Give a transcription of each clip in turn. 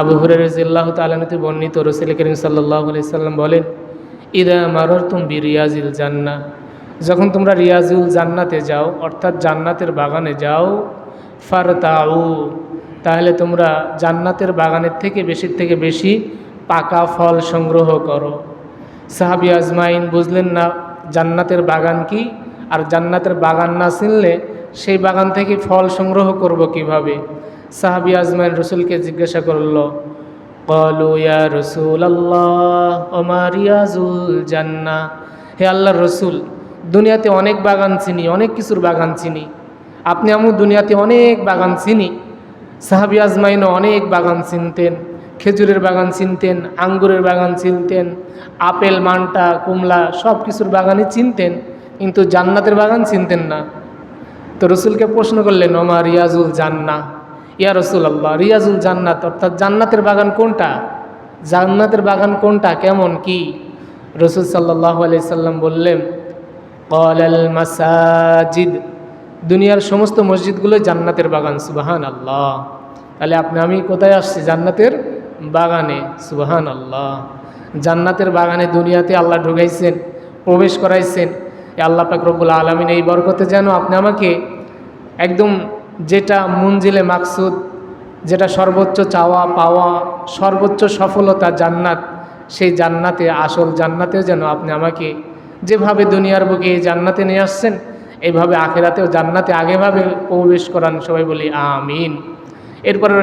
আবু হুরাল্লাহ তালানতে বর্ণিত রসুল করিম সাল্লাহ সাল্লাম বলেন, ইদা মারর তুম রিয়াজিল জান্না। যখন তোমরা রিয়াজুল জান্নাতে যাও, অর্থাৎ জান্নাতের বাগানে যাও ফার তাউ তাহলে তোমরা জান্নাতের বাগানের থেকে বেশির থেকে বেশি পাকা ফল সংগ্রহ করো। সাহাবি আজমাইন বুঝলেন না জান্নাতের বাগান কি, আর জান্নাতের বাগান না চিনলে সেই বাগান থেকে ফল সংগ্রহ করব কীভাবে? সাহাবি আজমাইন রসুলকে জিজ্ঞাসা করল, কলু ইয়া রসুল আল্লাহ জান্না? হে আল্লাহর রসুল, দুনিয়াতে অনেক বাগান চিনি, অনেক কিছুর বাগান চিনি। আপনি আমু দুনিয়াতে অনেক বাগান চিনি। সাহাবি আজমাইনও অনেক বাগান চিনতেন, খেজুরের বাগান চিনতেন, আঙ্গুরের বাগান চিনতেন, আপেল, মান্টা, কুমলা সব কিছুর বাগানই চিনতেন, কিন্তু জান্নাতের বাগান চিনতেন না। তো রসুলকে প্রশ্ন করলেন, ওমা রিয়াজুল জান্না? ইয়া রসুল আল্লাহ রিয়াজুল জান্নাত, অর্থাৎ জান্নাতের বাগান কোনটা? জান্নাতের বাগান কোনটা? কেমন? কি? রসুল সাল্লাহ আলি সাল্লাম বললেন, কলাল মাসাজিদ। দুনিয়ার সমস্ত মসজিদগুলো জান্নাতের বাগান সুবাহান আল্লাহ তাহলে আপনি, আমি কোথায় আসছি? জান্নাতের বাগানে সুবাহান আল্লাহ জান্নাতের বাগানে দুনিয়াতে আল্লাহ ঢুকাইছেন, প্রবেশ করাইছেন। আল্লাহ পাক রব্বুল আলমিন এই বরকতে যেন আপনি আমাকে একদম যেটা মুঞ্জিলে মাকসুদ, যেটা সর্বোচ্চ চাওয়া পাওয়া, সর্বোচ্চ সফলতা জান্নাত, সেই জান্নাতে, আসল জান্নাতেও যেন আপনি আমাকে যেভাবে দুনিয়ার বুকে এই জান্নাতে নিয়ে আসছেন এইভাবে আখেরাতেও জান্নাতে আগেভাবে প্রবেশ করান সবাই বলি আমিন। এরপরে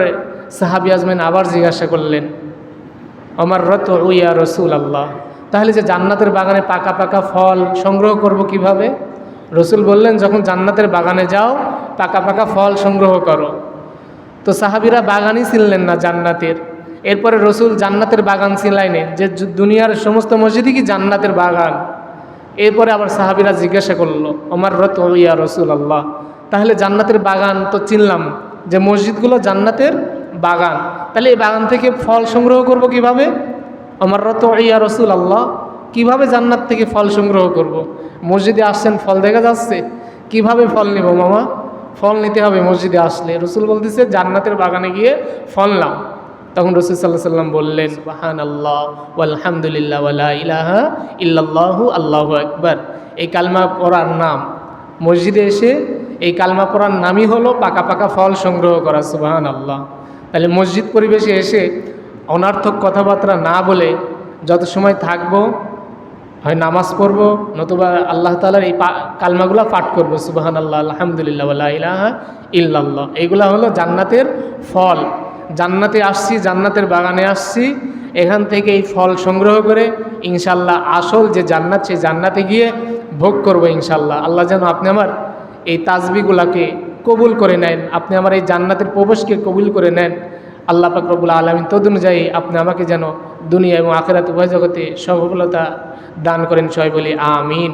সাহাবি আজমেন আবার জিজ্ঞাসা করলেন আমার রত উইয়া রসুল আল্লাহ তাহলে যে জান্নাতের বাগানে পাকা পাকা ফল সংগ্রহ করব কীভাবে? রসুল বললেন, যখন জান্নাতের বাগানে যাও, পাকা পাকা ফল সংগ্রহ করো। তো সাহাবিরা বাগানই ছিলেন না জান্নাতের। এরপরে রসুল জান্নাতের বাগান ছিলাইনে যে দুনিয়ার সমস্ত মসজিদই কি জান্নাতের বাগান? এরপরে আবার সাহাবিরা জিজ্ঞাসা করল আমার রত ইয়া রসুল আল্লাহ তাহলে জান্নাতের বাগান তো চিনলাম যে মসজিদগুলো জান্নাতের বাগান। তাহলে এই বাগান থেকে ফল সংগ্রহ করব কীভাবে? আমার রত ইয়া রসুল আল্লাহ কীভাবে জান্নাত থেকে ফল সংগ্রহ করব। মসজিদে আসছেন, ফল দেখা যাচ্ছে। কীভাবে ফল নেব মামা? ফল নিতে হবে মসজিদে আসলে। রসুল বলতেছে, জান্নাতের বাগানে গিয়ে ফল নাও। তখন রসুল সাল্লাহ সাল্লাম বললেন বাহান আল্লাহ আলহামদুলিল্লাহ ইলাহা ইল্লাল্লাহু আল্লাহু একবার এই কালমা পড়ার নাম। মসজিদে এসে এই কালমা পড়ার নামই হলো পাকা পাকা ফল সংগ্রহ করা সুবাহান আল্লাহ তাহলে মসজিদ পরিবেশে এসে অনার্থক কথাবার্তা না বলে যত সময় থাকব হয় নামাজ পড়ব, নতুবা আল্লাহ তালার এই কালমাগুলো পাঠ করব সুবাহান আল্লাহ আলহামদুলিল্লাহ ইলাহা ইল্লাল্লাহ। এইগুলা হলো জান্নাতের ফল। জান্নাতে আসছি, জান্নাতের বাগানে আসছি, এখান থেকে এই ফল সংগ্রহ করে ইনশাল্লাহ আসল যে জান্নাত, সেই জান্নাতে গিয়ে ভোগ করব ইনশাল্লাহ। আল্লাহ যেন আপনি আমার এই তাজবিগুলাকে কবুল করে নেন, আপনি আমার এই জান্নাতের প্রবেশকে কবুল করে নেন। আল্লাহ পাক রব্বুল আলমিন তদনুযায়ী আপনি আমাকে যেন দুনিয়া এবং আখেরাত উভয় জগতে সফলতা দান করেন সবাই বলি আমিন।